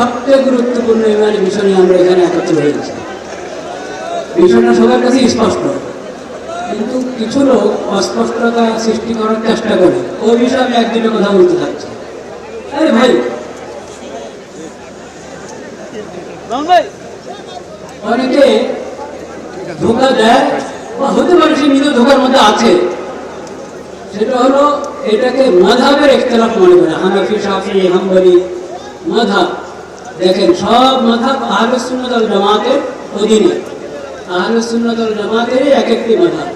সবচেয়ে গুরুত্বপূর্ণ বিষয় নিয়ে আমরা এখানে একত্র হয়েছি বিষয়টা সবার কাছে স্পষ্ট। কিন্তু কিছু লোক অস্পষ্টতা সৃষ্টি করার চেষ্টা করে। ওই বিষয়ে আমি একদিনের কথা বলতে চাচ্ছি আরে ভাই! অনেকে ধোকা দেয় বা হতে পারে সে নিজের ধোকার মধ্যে আছে। সেটা হলো এটাকে মধাবের একতলাফ মনে করে। হানাফি সাফি হাম্বলি মধাব। দেখেন, সব মধাব আহলে সুন্নাত আল জামাতের অধীনে। আহলে সুন্নাত আল জামাতেরই এক একটি মধাব।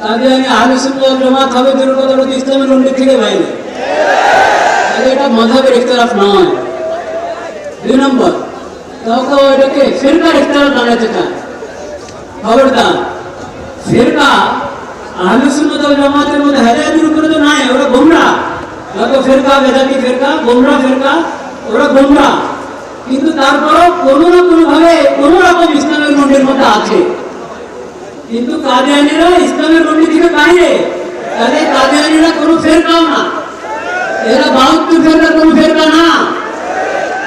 তাহলে আমি আহলে সুন্নাত আল জামাত হবে দুর্গত ইসলামের উন্নতি থেকে বাইরে। এটা মধাবের একতলাফ নয়। দুই নম্বর, তখন এটাকে ফিরকার ইফতার বানাতে চায়। খবরদার, ফিরকা আহলে সুন্নাত ওয়াল জামাতের মধ্যে হেদায়েতের উপরে তো নাই, ওরা গোমরা। যত ফিরকা বেদাতি ফিরকা, গোমরা ফিরকা, ওরা গোমরা। কিন্তু তারপরও কোনো না কোনো ভাবে কোনো রকম ইসলামের মন্ডির মধ্যে আছে। কিন্তু কাদিয়ানিরা ইসলামের মন্ডি থেকে বাইরে তাহলে কাদিয়ানিরা কোনো ফেরকাও না। এরা বাহাত্তর ফেরকা কোনো ফেরকা না।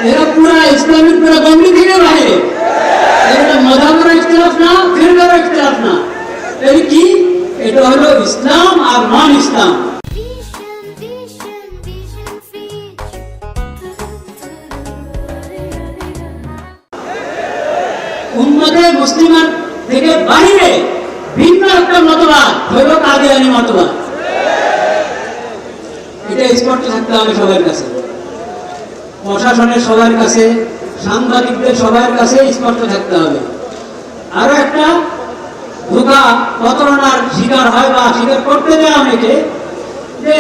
এরা পুরা ইসলামিক পুরা গন্ডি থেকে বাইরে এটা মজাবের ইখতলাফ না, ফিরকার ইখতলাফ না। এই কি? এটা হলো ইসলাম আর নন ইসলাম। উম্মতে মুসলিমান থেকে বাইরে ভিন্ন একটা মতবাদ হইল কাদিয়ানি মতবাদ। এটা স্পষ্ট থাকতে হবে সবার কাছে। প্রশাসনের সবার কাছে, সাংবাদিকদের সবার কাছে স্পষ্ট থাকতে হবে। আরও একটা, ধোকা, প্রতারণার শিকার হয় বা স্বীকার করতে দেয় অনেকে, যে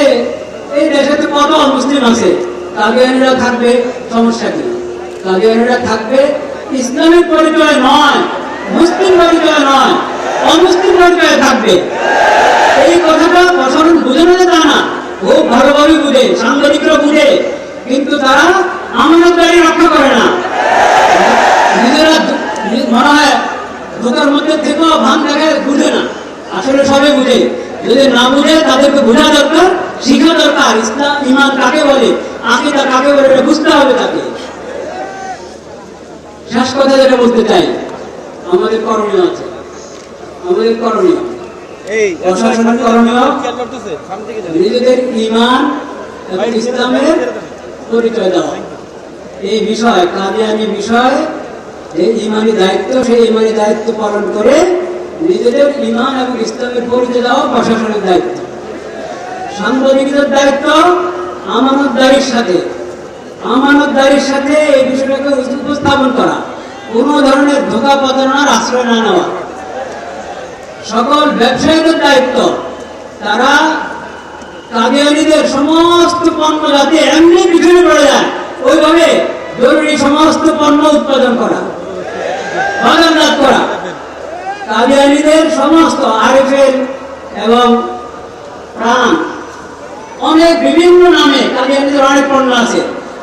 এই দেশে তো কত মুসলিম আছে কাদিয়ানিরা থাকবে, সমস্যা কি? কাদিয়ানিরা থাকবে ইসলামিক পরিচয় নয়, মুসলিম পরিচয় নয়, অমুসলিম পরিচয় থাকবে। এই কথাটা প্রশাসন বুঝে না তা না খুব ভালোভাবে বুঝে সাংবাদিকরা বুঝে, কিন্তু তারা আমানতদারি রক্ষা করে না। নিজেরা মনে হয় দোকার মধ্যে থেকেও ভান দেখে বুঝে না, আসলে সবাই বুঝে। যদি না বুঝে, তাদেরকে বোঝা দরকার, শিখা দরকার, ইসলাম, ইমান কাকে বলে, আকিদা কাকে বলে বুঝতে হবে তাকে। শেষ কথা যেটা বলতে চাই আমাদের করণীয় আছে। আমাদের করণীয়। এই প্রশাসনের করণীয়। নিজেদের ইমান এবং ইসলামের পরিচয় দেওয়া এই বিষয় কাদিয়ানি বিষয় যে ইমানি দায়িত্ব সেই ইমানি দায়িত্ব পালন করে নিজেদের ইমান এবং ইসলামের পরিচয় দেওয়া প্রশাসনের দায়িত্ব। সাংবাদিকদের দায়িত্ব আমানতদারির সাথে। আমানতদারির সাথে এই বিষয়টাকে উপস্থাপন করা, কোনো ধরনের ধোকা প্রতারণার আশ্রয় না নেওয়া। সকল ব্যবসায়ীদের দায়িত্ব, তারা কাদিয়ানিদের সমস্ত পণ্য যাতে এমনি পিছনে পড়ে যায়, ওইভাবে জরুরি সমস্ত পণ্য উৎপাদন করা, বাজারজাত করা। কাদিয়ানিদের সমস্ত আরএফএল এবং প্রাণ, অনেক বিভিন্ন নামে কাদিয়ানিদের অনেক পণ্য আছে।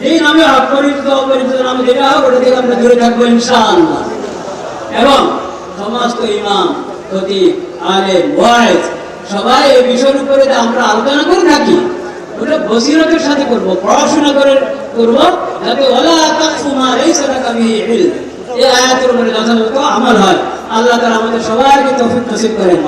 যেই নামে অপরিচিত নামে যেটা হোক ওটা থেকে আমরা দূরে থাকব ইনশাআল্লাহ। এবং সমস্ত ইমাম খতিব আলেম, ওয়াইজ, সবাই এই বিষয়ের উপরে আমরা আলোচনা করে থাকি, ওটা বসিরতের সাথে করব, পড়াশোনা করে করব, যাতে ওলা এই আয়াতের উপরে যথাযথ আমল হয়। আল্লাহ তাআলা আমাদের সবাইকে তৌফিক নসিব করেন।